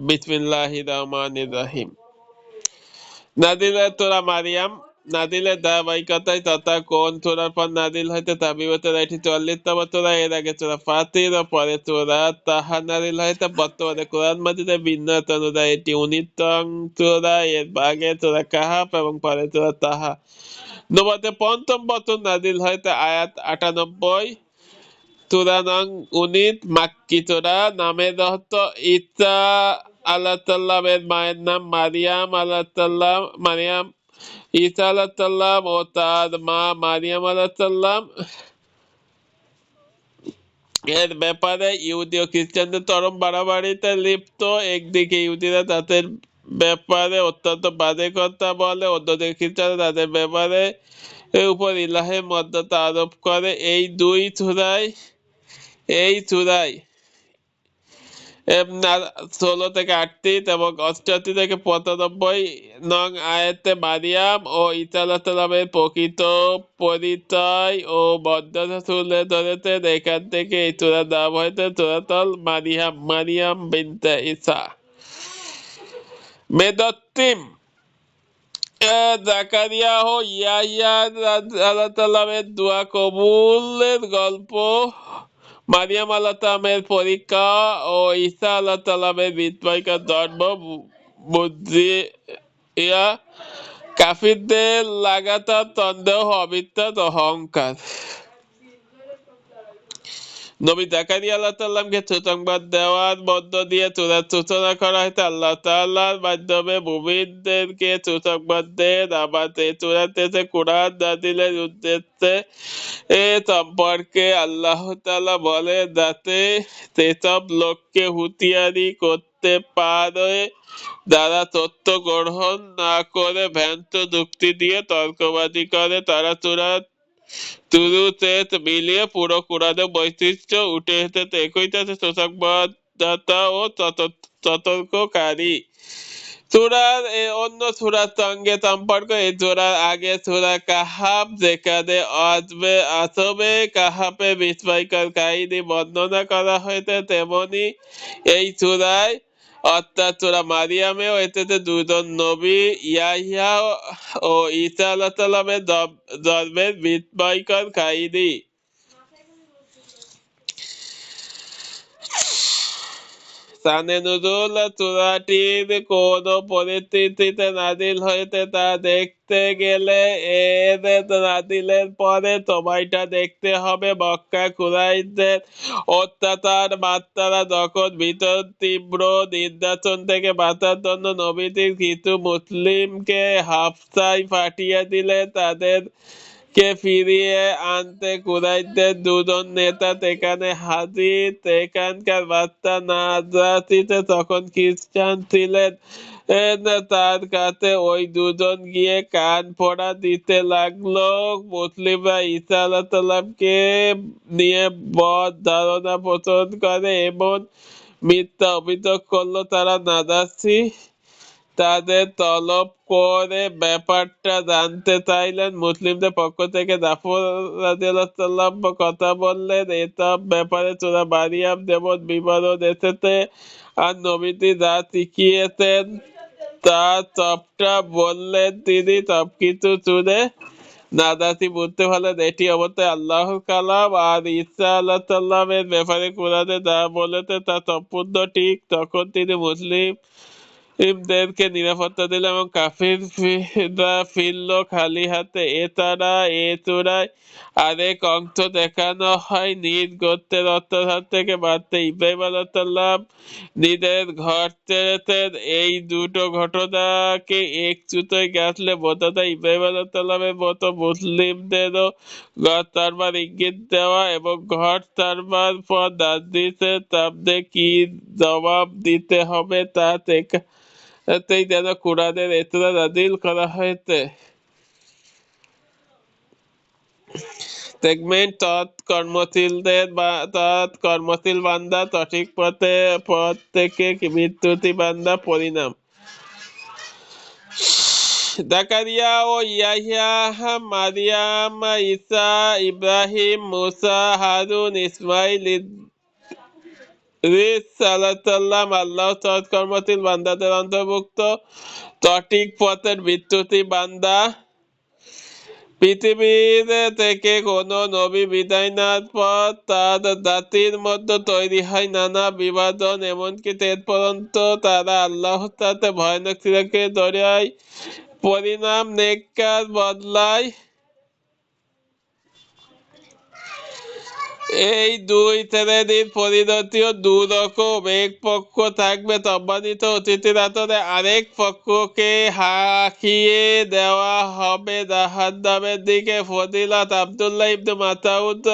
বিসমিল্লাহি কোরআন মাজিদে বিন্যাস অনুযায়ী এটি উনিতম চোরা এর আগে চোরা কাহাপ এবং পরে চোরা তাহা নবতে পঞ্চম বছর নাদিল হইতে আয়াত আটানব্বই চূড়ানং উনিত ইসা আল্লাহ মায়ের নাম মারিয়াম আল্লাহ মারিয়াম আল্লাহ ও তার মা মারিয়াম আল্লাহ এর ব্যাপারে ইহুদি ও খ্রিস্টানদের চরম বাড়াবাড়িতে লিপ্ত। একদিকে ইহুদিরা তাদের ব্যাপারে অত্যন্ত বাজে কথা বলে, অন্যদিকে খ্রিস্টানরা তাদের ব্যাপারে উপর ইলাহের মর্যাদা আরোপ করে। এই দুই চূড়ায় এই চূড়ায় ষোলো থেকে আটত্রিশ এবং অষ্টআশি থেকে পঁচানব্বই নং আয়াতে মারিয়াম ও সাল্লামের প্রকৃত পরিচয় ও মর্যাদা তুলে ধরেছেন। এখান থেকে এই চূড়ার নাম হয়েছে চূড়াতল মারিয়াম মারিয়াম বিনতে ঈসা মেদত্তিম জাকারিয়া ইয়াহিয়া আল্লাহ সাল্লামের দোয়া কবুলের গল্প মারিয়াম আলাতামের পরীক্ষা ও ঈসা আল্লাহ তালামের বিস্ময়কার জন্ম বুদ্ধিয়া কাফিরদের লাগাতার তন্দেহ অবিত্রাত অহংকার। নবী জাকারিয়া আল্লাহ তাল্লামকে সুসংবাদ দেওয়ার মধ্য দিয়ে চূড়ার সূচনা করা হয়েছে। আল্লাহ তাল্লাহর মাধ্যমে মুমিনদেরকে সুসংবাদ দেন আবার এই চূড়াতে যে কোরআন নাজিলের উদ্দেশ্যে। এ সম্পর্কে আল্লাহ তাআলা বলে যাতে সেসব লোককে হুঁশিয়ারি করতে পারে, যারা তথ্য গ্রহণ না করে, ভ্রান্ত যুক্তি দিয়ে তর্কবাদী করে, তারা চূড়ার সতর্ককারী সুরার অন্য সুরার সঙ্গে সম্পর্ক এই সুরার আগে সুরা কাহাব যেখানে আসবে আসবে কাহাবে বিস্ময়কর কাহিনী বর্ণনা করা হয়েছে তেমনি এই সুরায় অর্থাৎ সুরা মারিয়ামেও এতে দুজন নবী ইয়াহিয়া ও ইসা আল্লাহ সাল্লামের জন্মের বিস্ময়কর কাহিনী সূরাটির কোন পরিস্থিতিতে নাজিল হয়েছে তা দেখতে গেলে এর নাজিলের পরে সময়টা দেখতে হবে মক্কা কুরাইশদের অত্যাচার মাত্রা যখন ভিতর তীব্র নির্যাতন থেকে বাঁচার জন্য নবীজির কিছু মুসলিমকে হাফসাই পাঠিয়ে দিলে তাদের কে ফিরিয়ে আনতে কুরাইশদের দুজন নেতা সেখানে হাজির সেখানকার বার্তা না নাজাতিতে তখন খ্রিস্টান ছিলেন তার কাছে ওই দুজন গিয়ে কান ফোড়া দিতে লাগল। মুসলিমরা ঈসা আল্লাহ নিয়ে বদ ধারণা পোষণ করে এবং মিথ্যা অভিযোগ করল, তারা নাজাসি তাদের তলব করে ব্যাপারটা জানতে চাইলেন। মুসলিমদের পক্ষ থেকে জাফর কথা বললেন, এসব ব্যাপারে চোরা বারিয়াম যেমন বিবরণ এসেছে আর নবীটি যা শিখিয়েছেন, তা সবটা বললেন তিনি। সবকিছু শুনে নাদাসি বুঝতে পারলেন এটি অবশ্যই আল্লাহ কালাম। আর ঈসা আল্লাহ সাল্লামের ব্যাপারে কোরআনে যা বলেছে তা সম্পূর্ণ ঠিক। তখন তিনি মুসলিম মুসলিমদেরকে নিরাপত্তা দিল এবং কাফিররা ফিরল খালি হাতে। এছাড়া এ চূড়ায় আরেক অংশ দেখানো হয় নিজ গোত্রের অত্যাচার থেকে বাড়তে ইব্রাহিম আলাহাল্লাম নিজের ঘর ছেড়েছেন এই দুটো ঘটনাকে এক চুতোয় গাছলে বোঝা ইব্রাহিম আলাহাল্লামের মতো মুসলিমদেরও ঘর ছাড়বার ইঙ্গিত দেওয়া এবং ঘর ছাড়বার পর নাজিসের সামনে কি জবাব দিতে হবে তা দেখা তেই যেন কোরআনের এতরা নাজিল করা হয়েছে সেগমেন্ট তৎ কর্মশীলদের বা তৎ কর্মশীল বান্দা সঠিক পথে পথ থেকে বিদ্যুতি বান্দা পরিণাম জাকারিয়া ও ইয়াহিয়া মারিয়াম ঈসা ইব্রাহিম মুসা হারুন ইসমাইল আল্লাহ বান্দাদের অন্তর্ভুক্ত। সঠিক পথের বিদ্যুতি বান্দা। পৃথিবীর থেকে কোনো নবী বিদায় নেওয়ার পর তার জাতির মধ্যে তৈরি হয় নানা বিভাজন, এমনকি তেজ পর্যন্ত তারা আল্লাহর সাথে ভয়ানক সিরাকে দরিয়ায় পরিণাম নেককার বদলায়। এই দুই শ্রেণির পরিণতিও দুরকম এক পক্ষ থাকবে সম্মানিত অতিথির আতরে আরেক পক্ষকে হাঁকিয়ে দেওয়া হবে জাহান্নামের দিকে। ফদিলাত আব্দুল্লাহ ইবনে মাসাউদ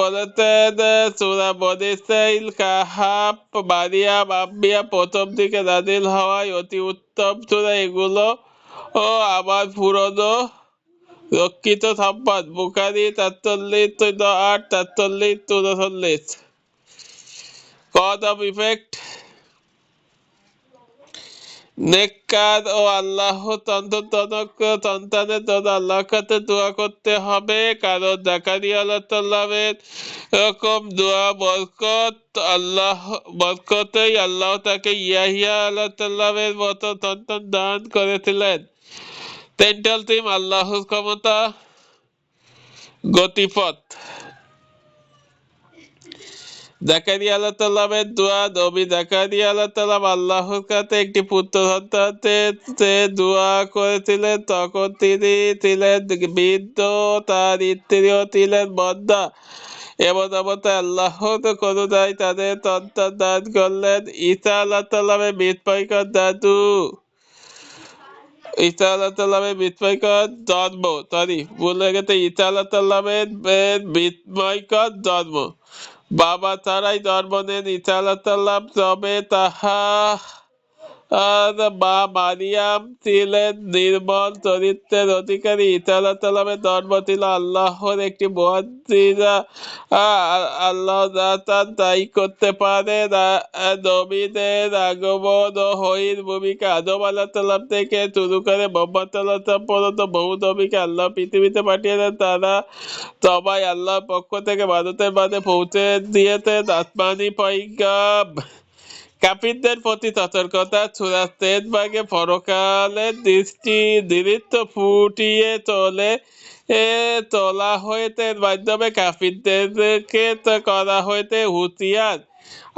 বলেছেন, সুরা বনিসাইল কাহাব মারিয়াম, আম্বিয়া প্রথম দিকে নাজিল হওয়ায় অতি উত্তম। সুরা এগুলো ও আমার পুরনো রক্ষিত সম্পদ বুখারি তাৎচল্লিশ চোদ্দ আট তাৎচল্লিশ চৌচল্লিশ। কজ অফ ইফেক্ট নেককার ও আল্লাহ তন্ত্রতনক সন্তানের জন্য আল্লাহর কাছে দোয়া করতে হবে, কারণ জাকারিয়া আল্লাহ তাল্লামের এরকম দোয়া, বরকত আল্লাহ, বরকতেই আল্লাহ তাকে ইয়াহিয়া আল্লাহ তাল্লামের মতো সন্তান দান করেছিলেন। সেন্ট্রাল টিম আল্লাহর ক্ষমতা, গতিপথ। আল্লাহ তাল্লামের দোয়া আল্লাহ তাল্লাম আল্লাহর কাছে একটি পুত্র সন্তানতে দোয়া করেছিলেন, তখন তিনি ছিলেন বৃদ্ধ, তার ছিলেন বদ্ধা এমন আল্লাহর করুণায় তাদের সন্তান দান করলেন। ঈসা আল্লাহ তাল্লামের দাদু। তাল্লামের মৃৎপাইকার জন্ম। সরি ভুলে গেছে জন্ম। বাবা তারাই জন্ম নেন ঈসা তবে তাহা মা মারিয়াম ছিলেন নির্মল চরিত্রের অধিকারী। আল্লাহ তাল্লামের জন্ম ছিল আল্লাহর একটি মহাজিরা আল্লাহ তার তাই করতে পারে নবীদের আগমন ও হইর ভূমিকা। আদম আল্লাহ তাল্লাম থেকে শুরু করে মোহাম্মদ আল্লাহ পর্যন্ত বহু নবীকে আল্লাহ পৃথিবীতে পাঠিয়ে দেন। তারা সবাই আল্লাহর পক্ষ থেকে ভারতের মাঝে পৌঁছে দিয়েছেন। আসমানি পৈগাম কাপিরদের প্রতি সতর্কতা তেজ ভাগে পরকালের দৃষ্টি দৃঢ় ফুটিয়ে এ তোলা হইতে মাধ্যমে কাফিরদেরকে করা হইতে হুঁশিয়ার।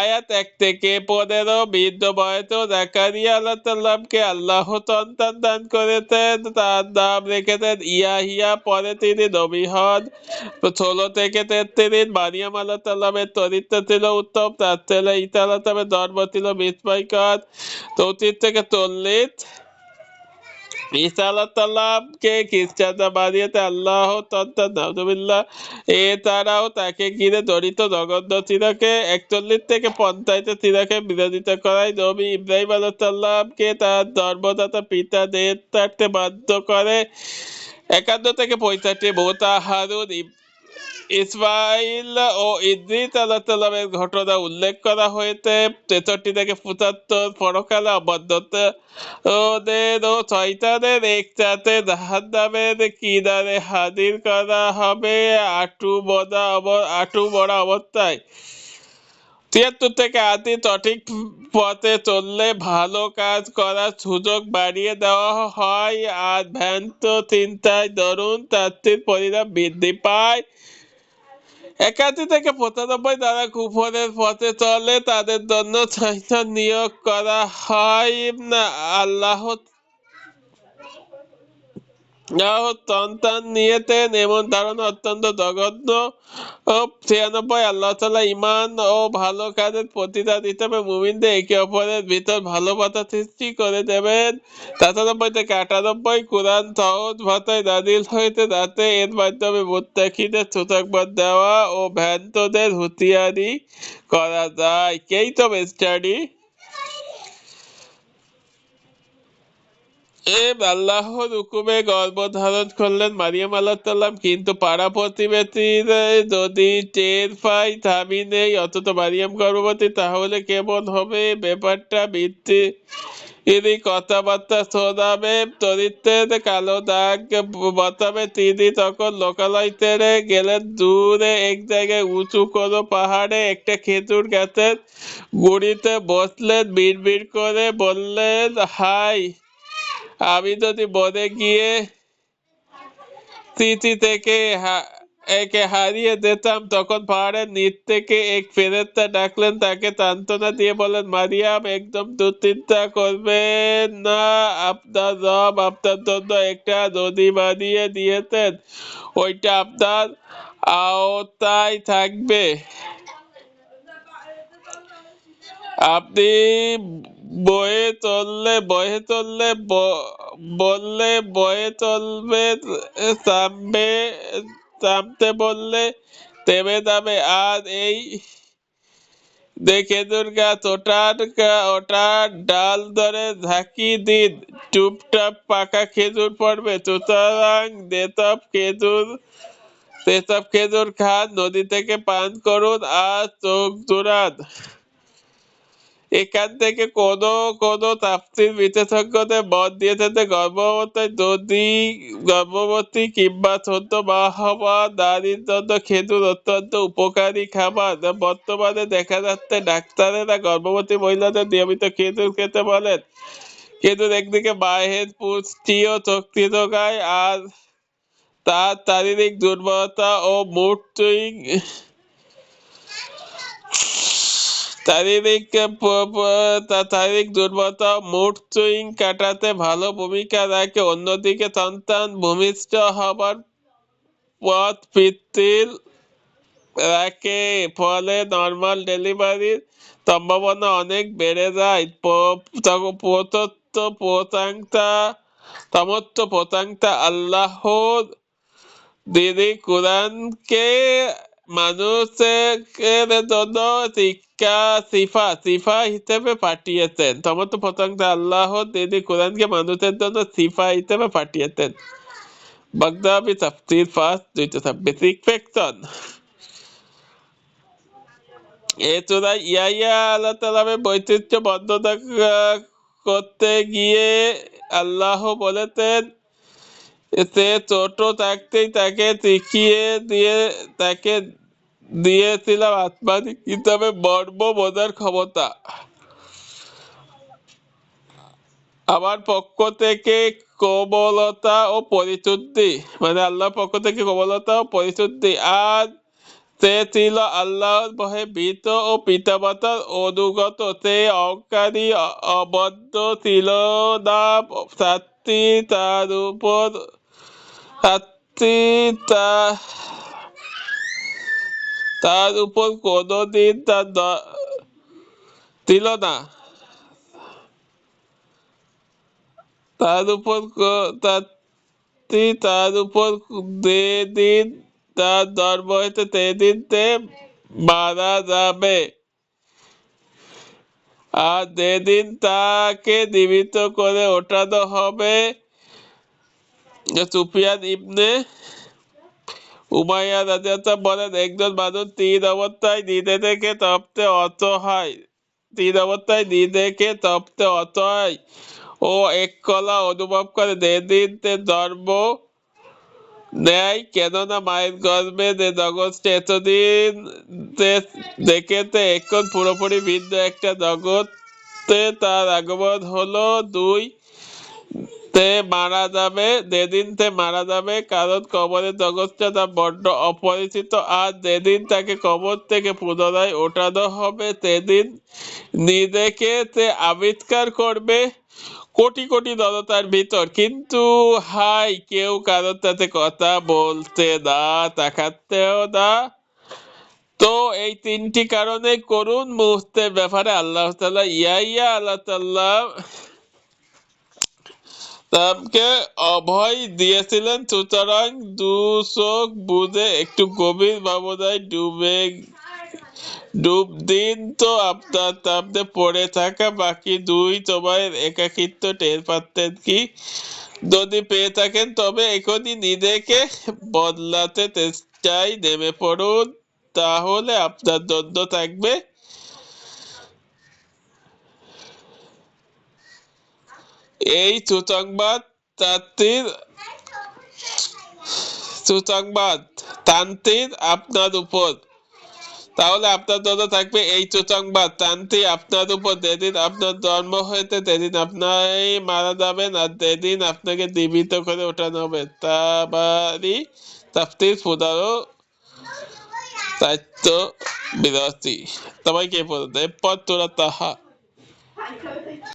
আয়াত এক থেকে পনেরো বৃদ্ধ বয়সেও জাকারিয়া আল্লাহ তাল্লামকে আল্লাহ সন্তান দান করেছেন। তার নাম রেখেছেন ইয়াহিয়া, পরে তিনি নবী হন। ষোলো থেকে তেত্রিশ মারিয়াম আল্লাহ তাল্লামের চরিত্র ছিল উত্তম। তার ছেলে ইতা আল্লাহ ধর্ম ছিল বিস্ময়কর চৌত্রিশ থেকে চল্লিশ খ্রিস্টানরা বানিয়েছে, আল্লাহ তন্ত্রাবিল্লাহ এছাড়াও তাকে ঘিরে জড়িত জগন্ন সিরাকে একচল্লিশ থেকে পঞ্চায়েত সিরাকে বিরোধিতা করায়। নবী ইব্রাহিম আলাহাল্লামকে তার ধর্মদাতা পিতা দেহ থাকতে বাধ্য করে একান্ন থেকে পঁয়ষট্টি মোতা হারুন ইসমাইল ও ইদ্রিস আল্লাহ তাল্লামের ঘটনা উল্লেখ করা হয়েছে। তেষট্টি থেকে পঁচাত্তর পরকালে অবদ্ধতা ওদের ও শয়তানের একসাথে জাহান্নামের কিনারে হাজির করা হবে আটু বড়া আটু বড়া অবস্থায়। তিয়াত্তর থেকে আদি সঠিক পথে চললে ভালো কাজ করার সুযোগ বাড়িয়ে দেওয়া হয়। আর ভ্যান্ত চিন্তায় দরুন তাত্ত্বিক পরিণাম বৃদ্ধি পায়। একাশি থেকে পঁচানব্বই দ্বারা কুফরের পথে চলে তাদের জন্য শয়তান নিয়োগ করা হয় না। আল্লাহ সন্তান নিয়েছেন এমন ধারণা অত্যন্ত জঘন্য। ও ছিয়ানব্বই, আল্লাহ তালা ইমান ও ভালো কাজের প্রতিদান হিসাবে মুমিনদের একে অপরের ভিতর ভালোবাসা সৃষ্টি করে দেবেন। সাতানব্বই থেকে আটানব্বই, কোরআন সহজ ভাষায় নাদিল হইতে যাতে এর মাধ্যমে মুত্তাকিদের সুসংবাদ দেওয়া ও ভ্যান্তদের হুঁশিয়ারি করা যায়। কেই তো স্টাডি এ আল্লাহর হুকুমে গর্ভধারণ করলেন মারিয়াম আল্লাহ কিন্তু পাড়া প্রতিবেশীরা যদি টের পায় স্বামী নেই। অথচ মারিয়াম গর্ভবতী, তাহলে কেমন হবে? ব্যাপারটা মিথ্যে ইনি কথাবার্তা শোনাবে। চরিত্রের কালো দাগ বসাবে তিনি তখন লোকালয় ছেড়ে গেলেন। দূরে এক জায়গায় উঁচু কোনো পাহাড়ে একটা খেজুর গাছের গুড়িতে বসলেন বিড় করে বললেন, হাই আমি যদি বনে গিয়ে স্মৃতি থেকে একে হারিয়ে যেতাম, তখন পাহাড়ের নিচ থেকে এক ফেরেস্তা ডাকলেন, তাকে সান্ত্বনা দিয়ে বলেন, মারিয়াম, একদম দুশ্চিন্তা করবেন না। আপনার রব আপনার জন্য একটা নদী বানিয়ে দিয়েছেন। ওইটা আপনার আওতায় থাকবে। আপনি বয়ে চললে বয়ে চললে বললে বয়ে চলবে সামবে সামতে বললে তেমে যাবে। আর এই দেখে দুর্গা ওটার ওটার ডাল ধরে ঝাঁকি দিন। টুপটাপ পাকা খেজুর পড়বে। সুতরাং যেসব খেজুর সেসব খেজুর খান, নদী থেকে পান করুন আর চোখ জোড়ান। এখান থেকে কোন কোন তাফসির বিশেষজ্ঞদের মত দিয়েছে যে গর্ভবতী যদি গর্ভবতী কিংবা ছোট মা হওয়া নারীর জন্য খেজুর অত্যন্ত উপকারী খাবার। বর্তমানে দেখা যাচ্ছে ডাক্তারেরা গর্ভবতী মহিলাদের নিয়মিত খেজুর খেতে বলেন। খেজুর একদিকে মায়ের পুষ্টি ও শক্তি যোগায় আর তার শারীরিক দুর্বলতা ও মুড সুইং শারীরিক শারীরিক দুর্বলতা মুড সুইং কাটাতে ভালো ভূমিকা রাখে। অন্যদিকে সন্তান ভূমিষ্ঠ হবার পথ পিতৃর রাখে, ফলে নর্মাল ডেলিভারির সম্ভাবনা অনেক বেড়ে যায়। প- তখন প্রদত্ত প্রতাংতা সমস্ত প্রতাংতা আল্লাহর দিদি কোরআনকে মানুষের জন্য শিক্ষা সিফা সিফা হিসেবে পাঠিয়েছেন সমস্ত প্রশংসা আল্লাহ দিদি কোরআনকে মানুষের জন্য সিফা হিসেবে পাঠিয়েছেন বাগদাবি তাফসির ফার্স্ট দুইশো ছাব্বিশ রিফ্লেকশন এ চূড়ায় ইয়াইয়া আল্লাহ তালামের বৈচিত্র্য বর্ণনা করতে গিয়ে আল্লাহ বলেছেন সে ছোট থাকতেই তাকে শিখিয়ে দিয়ে, তাকে দিয়েছিলাম আসমানি কিতাবে মর্ম বোঝার ক্ষমতা। আমার পক্ষ থেকে কোমলতা ও পরিশুদ্ধি মানে আল্লাহর পক্ষ থেকে কোমলতা ও পরিশুদ্ধি। আর সে ছিল আল্লাহর ভয়ে ভীত ও পিতামাতার অনুগত। সে অহংকারী অবদ্ধ ছিল না। তার উপর তা, তার উপর কোনোদিন তার দ- ছিল না। তার উপর তার উপর যেদিন তার জন্ম হয়েছে, সেদিন সে মারা যাবে। আর যেদিন তাকে জীবিত করে ওঠানো হবে সুফিয়ান ইবনে উমাইয়া রাজাতা বলেন একজন মানুষ তিন অবস্থায় নিজে থেকে তপ্তে অসহায় তিন অবস্থায় নিজেকে তপ্তে অসহায় ও এক কলা অনুভব করে তে জন্ম নেয় কেননা মায়ের গর্ভে যে জগৎটা এতদিন দেখেতে এখন পুরোপুরি ভিন্ন একটা জগতে তার আগমন হলো দুই তে মারা যাবে, যেদিন তে মারা যাবে, কারণ কবরের জগৎটা তার বড্ড অপরিচিত। আর যেদিন তাকে কবর থেকে পুনরায় ওঠানো হবে, সেদিন নিজেকে সে আবিষ্কার করবে কোটি কোটি জনতার ভিতর। কিন্তু হাই কেউ কারোর সাথে কথা বলতে না, তাকাতেও না। তো এই তিনটি কারণে করুন মুহূর্তের ব্যাপারে আল্লাহ তালা ইয়া ইয়া আল্লাহ তাআলা তাকে অভয় দিয়েছিলেন। সুতরাং দু চোখ বুঝে একটু গভীর ভাবনায় ডুবে, ডুব দিন তো আপনার সামনে পড়ে থাকা। বাকি দুই তোমার একাকিত্ব টের পাচ্ছেন কি? যদি পেয়ে থাকেন, তবে এখনই নিজেকে বদলাতে চেষ্টায় নেমে পড়ুন। তাহলে আপনার জন্য থাকবে। এই সুসংবাদ তাঁতির সুসংবাদ তান্ত্রিক আপনার উপর। তাহলে আপনার জন্য থাকবে এই সুসংবাদ তান্ত্রিক আপনার উপর, যেদিন আপনার জন্ম হয়েছে সেদিন আপনাই মারা যাবেন আর যেদিন আপনাকে জীবিত করে ওঠানো হবে তাবারই তাফতির ফুদারও দায়িত্ব বিরাশি সবাইকে বলতে পর তোরা তাহা।